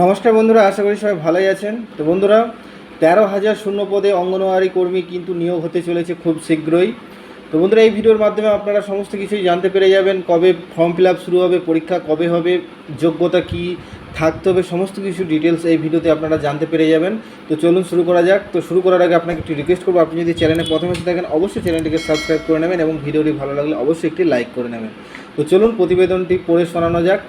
নমস্কার বন্ধুরা, আশা করি সবাই ভালোই আছেন। তো বন্ধুরা, তেরো হাজার শূন্য পদে অঙ্গনওয়াড়ি কর্মী কিন্তু নিয়োগ হতে চলেছে খুব শীঘ্রই। তো বন্ধুরা, এই ভিডিওর মাধ্যমে আপনারা সমস্ত কিছুই জানতে পেরে যাবেন, কবে ফর্ম ফিল শুরু হবে, পরীক্ষা কবে হবে, যোগ্যতা কি থাকতে হবে, সমস্ত কিছু ডিটেলস এই ভিডিওতে আপনারা জানতে পেরে যাবেন। তো চলুন শুরু করা যাক। তো শুরু করার আগে আপনাকে একটি রিকোয়েস্ট করব, আপনি যদি চ্যানেলে প্রথমে এসে থাকেন, অবশ্যই চ্যানেলটিকে সাবস্ক্রাইব করে নেবেন এবং ভিডিওটি ভালো লাগলে অবশ্যই একটি লাইক করে নেবেন। তো চলুন প্রতিবেদনটি পড়ে শোনানো যাক।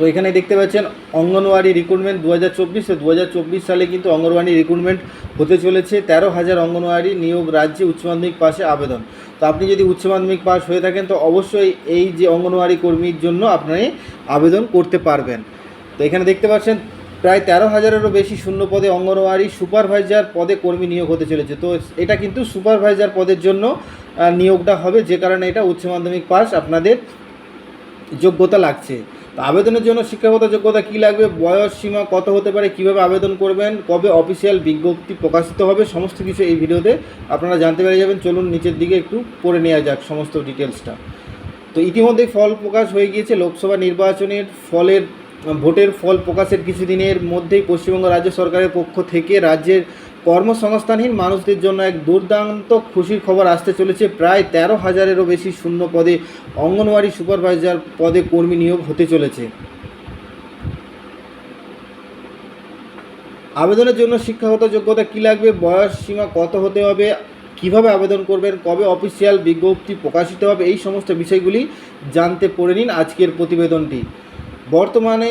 তো এখানে দেখতে পাচ্ছেন অঙ্গনওয়াড়ি রিক্রুটমেন্ট দু হাজার চব্বিশ দু হাজার চব্বিশ সালে কিন্তু অঙ্গনওয়াড়ি রিক্রুটমেন্ট হতে চলেছে। তেরো হাজার অঙ্গনওয়াড়ি নিয়োগ রাজ্যে উচ্চ মাধ্যমিক পাশে আবেদন। তো আপনি যদি উচ্চ মাধ্যমিক পাস হয়ে থাকেন, তো অবশ্যই এই যে অঙ্গনওয়াড়ি কর্মীর জন্য আপনি আবেদন করতে পারবেন। তো এখানে দেখতে পাচ্ছেন, প্রায় তেরো হাজারেরও বেশি শূন্য পদে অঙ্গনওয়াড়ি সুপারভাইজার পদে কর্মী নিয়োগ হতে চলেছে। তো এটা কিন্তু সুপারভাইজার পদের জন্য নিয়োগটা হবে, যে কারণে এটা উচ্চ মাধ্যমিক পাস আপনাদের যোগ্যতা লাগছে। আবেদনের জন্য শিক্ষাগত যোগ্যতা কী লাগবে, বয়স সীমা কত হতে পারে, কীভাবে আবেদন করবেন, কবে অফিসিয়াল বিজ্ঞপ্তি প্রকাশিত হবে, সমস্ত কিছু এই ভিডিওতে আপনারা জানতে পেরে যাবেন। চলুন নিচের দিকে একটু পড়ে নেওয়া যাক সমস্ত ডিটেলসটা। তো ইতিমধ্যেই ফল প্রকাশ হয়ে গিয়েছে, লোকসভা নির্বাচনের ফলের, ভোটের ফল প্রকাশের কিছুদিনের মধ্যেই পশ্চিমবঙ্গ রাজ্য সরকারের পক্ষ থেকে রাজ্যের কর্মসংস্থানহীন মানুষদের জন্য এক দুর্দান্ত খুশির খবর আসতে চলেছে। প্রায় তেরো হাজারেরও বেশি শূন্য পদে অঙ্গনওয়াড়ি সুপারভাইজার পদে কর্মী নিয়োগ হতে চলেছে। আবেদনের জন্য শিক্ষাগত যোগ্যতা কী লাগবে, বয়স সীমা কত হতে হবে, কীভাবে আবেদন করবেন, কবে অফিসিয়াল বিজ্ঞপ্তি প্রকাশিত হবে, এই সমস্ত বিষয়গুলি জানতে পড়ে নিন আজকের প্রতিবেদনটি। বর্তমানে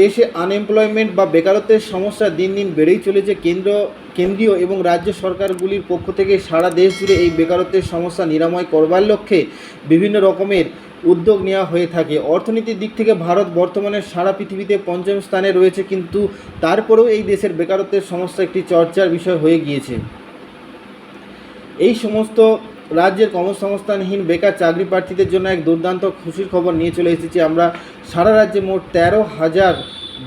দেশে আনএমপ্লয়মেন্ট বা বেকারত্বের সমস্যা দিন দিন বেড়েই চলেছে কেন্দ্র, কেন্দ্রীয় এবং রাজ্য সরকারগুলির পক্ষ থেকে সারা দেশ জুড়ে এই বেকারত্বের সমস্যা নিরাময় করবার লক্ষ্যে বিভিন্ন রকমের উদ্যোগ নেওয়া হয়ে থাকে। অর্থনীতির দিক থেকে ভারত বর্তমানে সারা পৃথিবীতে পঞ্চম স্থানে রয়েছে, কিন্তু তারপরেও এই দেশের বেকারত্বের সমস্যা একটি চর্চার বিষয় হয়ে গিয়েছে। এই সমস্ত রাজ্যের কর্মসংস্থানহীন বেকার চাকরি প্রার্থীদের জন্য এক দুর্দান্ত খুশির খবর নিয়ে চলে এসেছি আমরা। সারা রাজ্যে মোট তেরো হাজার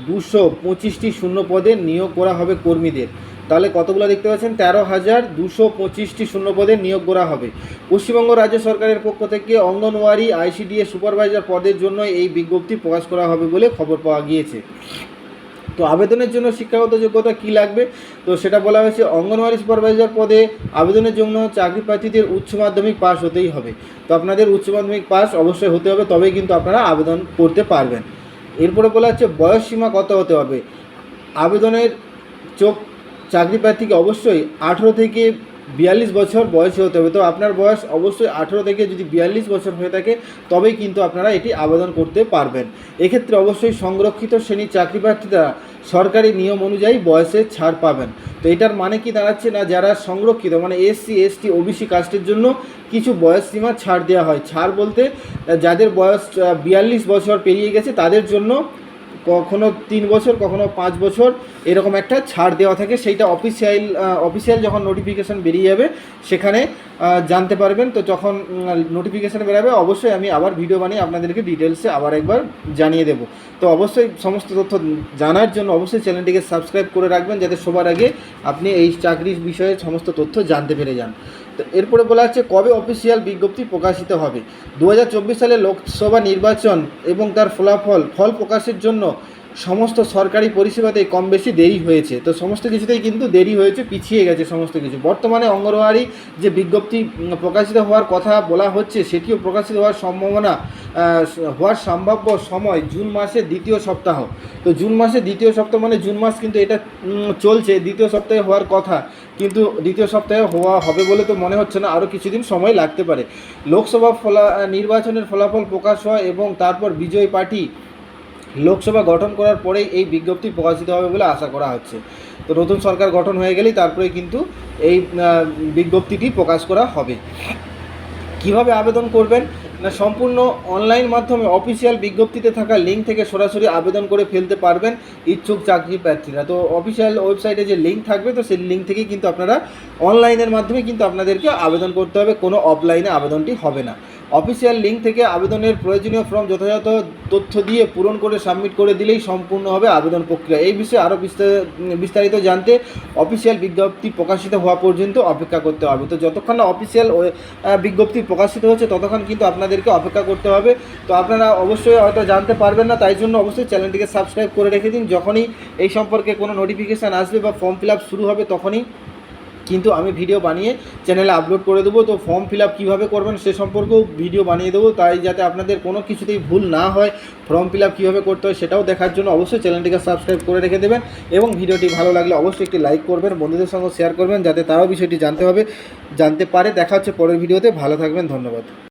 দুশো পঁচিশটি শূন্য পদে নিয়োগ করা হবে কর্মীদের। তাহলে কতগুলো দেখতে পাচ্ছেন? তেরো হাজার দুশো পঁচিশটি শূন্য পদে নিয়োগ করা হবে। পশ্চিমবঙ্গ রাজ্য সরকারের পক্ষ থেকে অঙ্গনওয়াড়ি আইসিডিএ সুপারভাইজার পদের জন্য এই বিজ্ঞপ্তি প্রকাশ করা হবে বলে খবর পাওয়া গিয়েছে। তো আবেদনের জন্য শিক্ষাগত যোগ্যতা কি লাগবে? তো সেটা বলা হয়েছে, অঙ্গনওয়াড়ি সুপারভাইজার পদে আবেদনের জন্য চাকরি প্রার্থীদের উচ্চ মাধ্যমিক পাস হতেই হবে। তো আপনাদের উচ্চ মাধ্যমিক পাস অবশ্যই হতে হবে, তবেই কিন্তু আপনারা আবেদন করতে পারবেন। এরপরে বলা হচ্ছে, বয়স সীমা কত হতে হবে? আবেদনের চোখ চাকরি প্রার্থীকে অবশ্যই আঠেরো থেকে বিয়াল্লিশ বছর বয়সী হতে হবে। তো আপনার বয়স অবশ্যই আঠেরো থেকে যদি বিয়াল্লিশ বছর হয়ে থাকে, তবেই কিন্তু আপনারা এটি আবেদন করতে পারবেন। এক্ষেত্রে অবশ্যই সংরক্ষিত শ্রেণির চাকরি প্রার্থীরা সরকারি নিয়ম অনুযায়ী বয়সে ছাড় পাবেন। তো এটার মানে কি দাঁড়াচ্ছে না? যারা সংরক্ষিত মানে এসসি এসটি ওবিসি কাস্টের জন্য কিছু বয়স সীমা ছাড় দেওয়া হয়। ছাড় বলতে, যাদের বয়স বিয়াল্লিশ বছর পেরিয়ে গেছে, তাদের জন্য কখনো তিন বছর, কখনো পাঁচ বছর এরকম একটা ছাড় দেওয়া থাকে। সেইটা অফিসিয়াল অফিসিয়াল যখন নোটিফিকেশান বেরিয়ে যাবে, সেখানে জানতে পারবেন। তো যখন নোটিফিকেশান বেরোবে, অবশ্যই আমি আবার ভিডিও বানিয়ে আপনাদেরকে ডিটেলসে আবার একবার জানিয়ে দেবো। তো অবশ্যই সমস্ত তথ্য জানার জন্য অবশ্যই চ্যানেলটিকে সাবস্ক্রাইব করে রাখবেন, যাতে সবার আগে আপনি এই চাকরির বিষয়ে সমস্ত তথ্য জানতে পেরে যান। এরপরে বলা হচ্ছে কবে অফিসিয়াল বিজ্ঞপ্তি প্রকাশিত হবে? দু হাজার চব্বিশ সালে লোকসভা নির্বাচন এবং তার ফলাফল, ফল প্রকাশের জন্য সমস্ত সরকারি পরিষেবাতেই কম বেশি দেরি হয়েছে। তো সমস্ত কিছুতেই কিন্তু দেরি হয়েছে, পিছিয়ে গেছে সমস্ত কিছু। বর্তমানে অঙ্গনওয়াড়ি যে বিজ্ঞপ্তি প্রকাশিত হওয়ার কথা বলা হচ্ছে, সেটিও প্রকাশিত হওয়ার সম্ভাবনা হওয়ার সম্ভাব্য সময় জুন মাসের দ্বিতীয় সপ্তাহ। তো জুন মাসের দ্বিতীয় সপ্তাহ মানে জুন মাস কিন্তু এটা চলছে, দ্বিতীয় সপ্তাহে হওয়ার কথা। কিন্তু দ্বিতীয় সপ্তাহে হওয়া হবে বলে তো মনে হচ্ছে না, আরও কিছুদিন সময় লাগতে পারে। লোকসভা ফলা, নির্বাচনের ফলাফল প্রকাশ হয় এবং তারপর বিজয়ী পার্টি লোকসভা গঠন করার পরেই এই বিজ্ঞপ্তি প্রকাশিত হবে বলে আশা করা হচ্ছে। তো নতুন সরকার গঠন হয়ে গেলেই তারপরে কিন্তু এই বিজ্ঞপ্তিটি প্রকাশ করা হবে। কীভাবে আবেদন করবেন না, সম্পূর্ণ অনলাইন মাধ্যমে অফিসিয়াল বিজ্ঞপ্তিতে থাকা লিঙ্ক থেকে সরাসরি আবেদন করে ফেলতে পারবেন ইচ্ছুক চাকরি প্রার্থীরা। তো অফিসিয়াল ওয়েবসাইটে যে লিঙ্ক থাকবে, তো সেই লিঙ্ক থেকেই কিন্তু আপনারা অনলাইনের মাধ্যমে কিন্তু আপনাদেরকে আবেদন করতে হবে। কোনো অফলাইনে আবেদনটি হবে না। অফিসিয়াল লিঙ্ক থেকে আবেদনের প্রয়োজনীয় ফর্ম যথাযথ তথ্য দিয়ে পূরণ করে সাবমিট করে দিলেই সম্পূর্ণ হবে আবেদন প্রক্রিয়া। এই বিষয়ে আরও বিস্তারিত জানতে অফিসিয়াল বিজ্ঞপ্তি প্রকাশিত হওয়া পর্যন্ত অপেক্ষা করতে হবে। তো যতক্ষণ না অফিসিয়াল বিজ্ঞপ্তি প্রকাশিত হচ্ছে, ততক্ষণ কিন্তু আপনাদেরকে অপেক্ষা করতে হবে। তো আপনারা অবশ্যই হয়তো জানতে পারবেন না, তাই জন্য অবশ্যই চ্যানেলটিকে সাবস্ক্রাইব করে রেখে দিন। যখনই এই সম্পর্কে কোনো নোটিফিকেশান আসবে বা ফর্ম ফিল শুরু হবে, তখনই কিন্তু আমি ভিডিও বানিয়ে চ্যানেলে আপলোড করে দেবো। তো ফর্ম ফিল আপ কীভাবে করবেন সে সম্পর্কেও ভিডিও বানিয়ে দেবো। তাই যাতে আপনাদের কোনো কিছুতেই ভুল না হয় ফর্ম ফিল আপ কীভাবে করতে হয় সেটাও দেখার জন্য অবশ্যই চ্যানেলটিকে সাবস্ক্রাইব করে রেখে দেবেন এবং ভিডিওটি ভালো লাগলে অবশ্যই একটি লাইক করবেন, বন্ধুদের সঙ্গে শেয়ার করবেন, যাতে তারাও বিষয়টি জানতে হবে, জানতে পারে। দেখা হচ্ছে পরের ভিডিওতে ভালো থাকবেন, ধন্যবাদ।